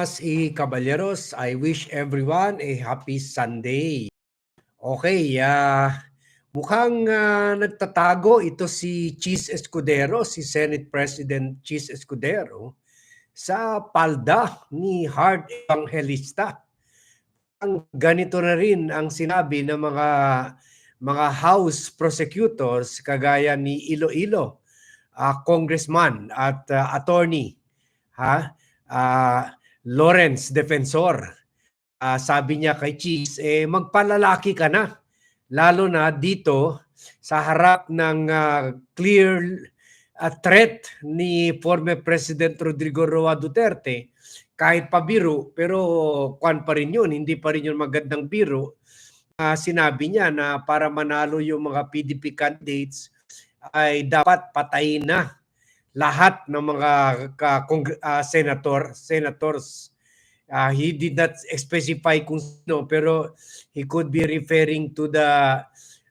y caballeros, I wish everyone a happy Sunday. Okay, ah mukhang ah, nagtatago ito si Cheese Escudero, si Senate President Cheese Escudero sa palda ni Hard Evangelista. Ang ganito na rin ang sinabi ng mga mga House prosecutors kagaya ni Iloilo, ah, congressman at ah, attorney ha ah, Lawrence Defensor. Ah, sabi niya kay Cheese, eh magpalalaki ka na. Lalo na dito sa harap ng ah, clear ah, threat ni former President Rodrigo Roa Duterte kahit pa biro pero kwan pa rin yun, hindi pa rin yun magandang biro. Ah, sinabi niya na para manalo yung mga PDP candidates ay dapat patayin na lahat ng mga ka, ah, senator senators Ah, he did not specify kung sino pero he could be referring to the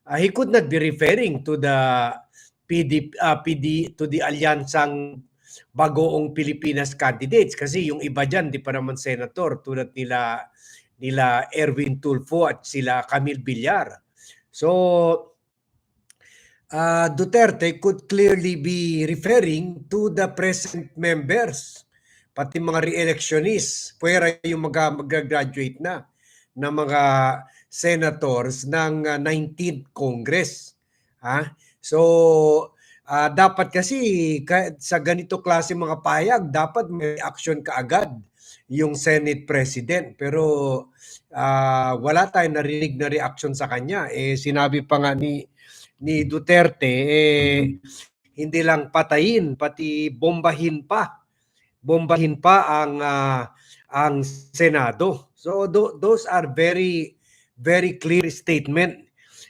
ah, he could not be referring to the PD ah, PD to the alyansang bagoong Pilipinas candidates kasi yung iba diyan di pa naman senator tulad nila nila Erwin Tulfo at sila Camille Villar. So uh, Duterte could clearly be referring to the present members, pati mga re-electionists, pwera yung mga mag-graduate na ng mga senators ng uh, 19th Congress. Ha? So, ah, dapat kasi ka- sa ganito klase mga payag, dapat may action kaagad yung Senate President. Pero ah, wala tayong narinig na reaction sa kanya. Eh, sinabi pa nga ni ni Duterte eh hindi lang patayin pati bombahin pa bombahin pa ang ah, ang Senado so tho- those are very very clear statement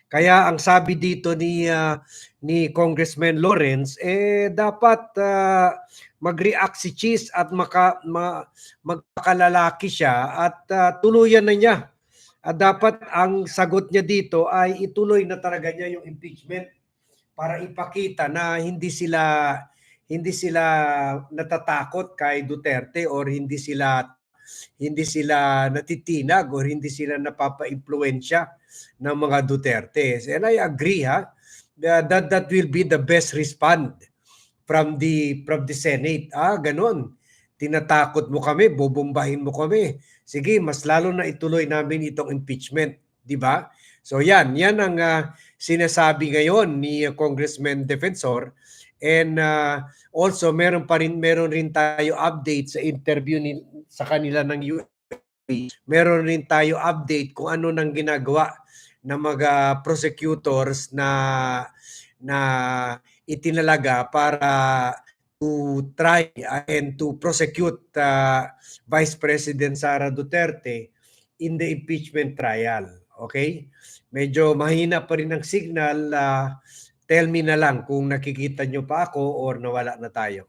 kaya ang sabi dito ni ah, ni Congressman Lawrence eh dapat ah, mag-react si Cheese at maka, ma, magpakalalaki siya at ah, tuluyan na niya. At dapat ang sagot niya dito ay ituloy na talaga niya yung impeachment para ipakita na hindi sila hindi sila natatakot kay Duterte or hindi sila hindi sila natitinag or hindi sila napapa-impluwensya ng mga Duterte. And I agree ha that that, will be the best respond from the from the Senate. Ah, ganun. Tinatakot mo kami, bobombahin mo kami. Sige, mas lalo na ituloy namin itong impeachment, di ba? So yan, yan ang ah, sinasabi ngayon ni Congressman Defensor. And ah, also meron pa rin meron rin tayo update sa interview ni sa kanila ng UAP. Meron rin tayo update kung ano nang ginagawa ng mga prosecutors na na itinalaga para to try and to prosecute uh, Vice President Sara Duterte in the impeachment trial. Okay? Medyo mahina pa rin ang signal. ah, tell me na lang kung nakikita nyo pa ako or nawala na tayo.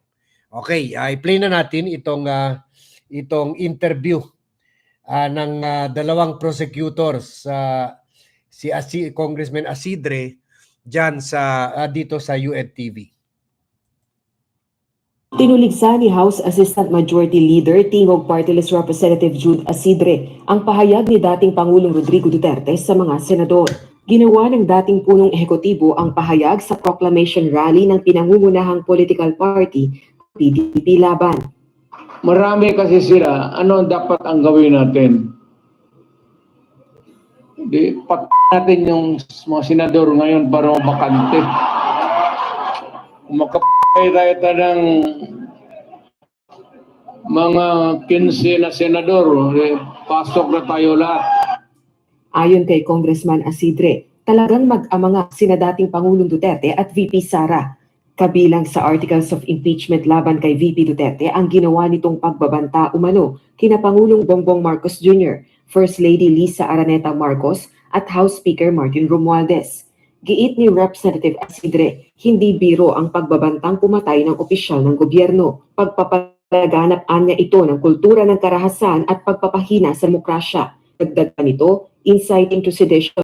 Okay, i-play na natin itong ah, itong interview ah, ng ah, dalawang prosecutors sa si Asi, Congressman Asidre diyan sa ah, dito sa UNTV. Tinuligsa ni House Assistant Majority Leader Tingog Party Representative Jude Asidre ang pahayag ni dating Pangulong Rodrigo Duterte sa mga senador. Ginawa ng dating punong ehekutibo ang pahayag sa proclamation rally ng pinangungunahang political party, PDP Laban. Marami kasi sila. Ano dapat ang gawin natin? Di, pat natin yung mga senador ngayon para mabakante. Kung makapay tayo ta ng mga 15 na senador, eh, pasok na tayo lahat. Ayon kay Congressman Asidre, talagang mag-amanga sina dating Pangulong Duterte at VP Sara. Kabilang sa articles of impeachment laban kay VP Duterte ang ginawa nitong pagbabanta umano kina Pangulong Bongbong Marcos Jr., First Lady Lisa Araneta Marcos at House Speaker Martin Romualdez. Giit ni Representative Asidre, hindi biro ang pagbabantang pumatay ng opisyal ng gobyerno. Pagpapalaganap niya ito ng kultura ng karahasan at pagpapahina sa demokrasya. Dagdag pa nito, inciting to sedition